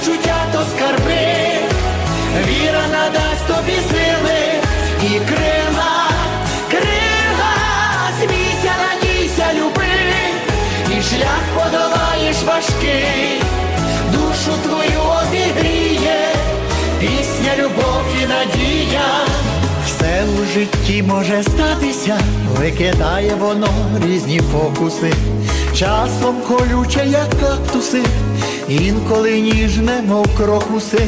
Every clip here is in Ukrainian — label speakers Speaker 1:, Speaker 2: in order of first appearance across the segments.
Speaker 1: почуття то скарби, віра надасть тобі сили і крила, крила, смійся, надійся, люби, і шлях подолаєш важкий, душу твою обігріє, пісня, любов і надія. Все у житті може статися, викидає воно різні фокуси, часом колюче, як кактуси інколи ніжне, мов крокуси.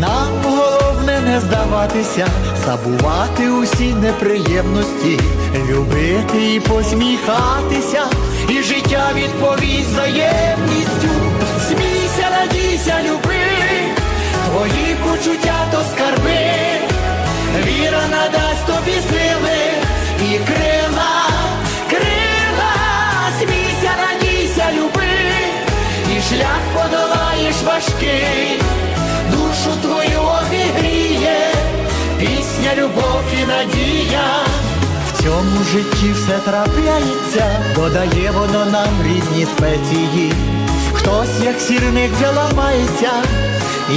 Speaker 1: Нам головне не здаватися, забувати усі неприємності, любити і посміхатися, і життя відповість взаємністю. Смійся, радійся, люби, твої почуття то важкий, душу твою обігріє, пісня, любов і надія. В цьому житті все трапляється, додає воно нам різні спеції. Хтось, як сірник, заламається,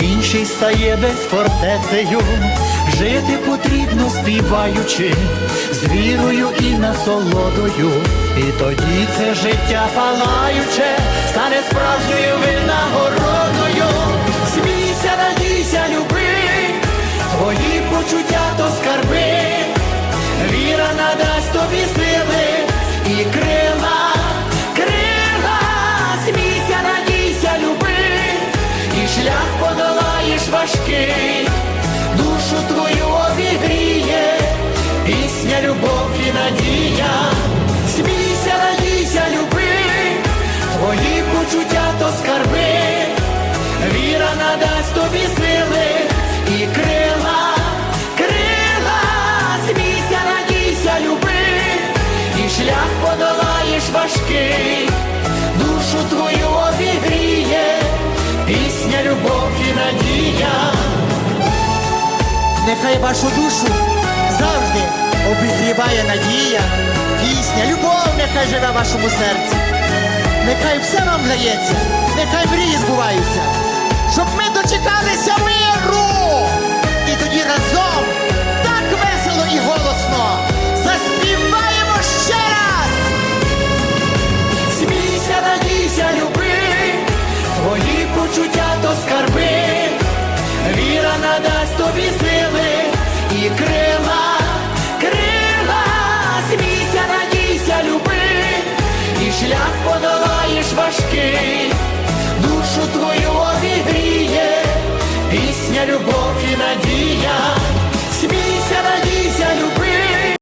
Speaker 1: інший стає десь фортецею. Жити потрібно співаючи, з вірою і насолодою. І тоді це життя палаюче стане справжньою винагородою. Надасть тобі сили і крила, крила, смійся, радійся, люби, і шлях подолаєш важкий, душу твою обігріє, пісня, любов і надія.
Speaker 2: Нехай вашу душу завжди обігріває надія, пісня, любов нехай живе в вашому серці. Нехай все вам вдається, нехай мрії збуваються, щоб ми дочекалися миру. І тоді разом так весело і голосно заспіваємо ще раз.
Speaker 1: Смійся, радійся, люби, твої почуття то скарби, віра надасть тобі сили і крила, крила, смійся, радійся, люби, і шлях подолаєш важкий, Любовь и надія.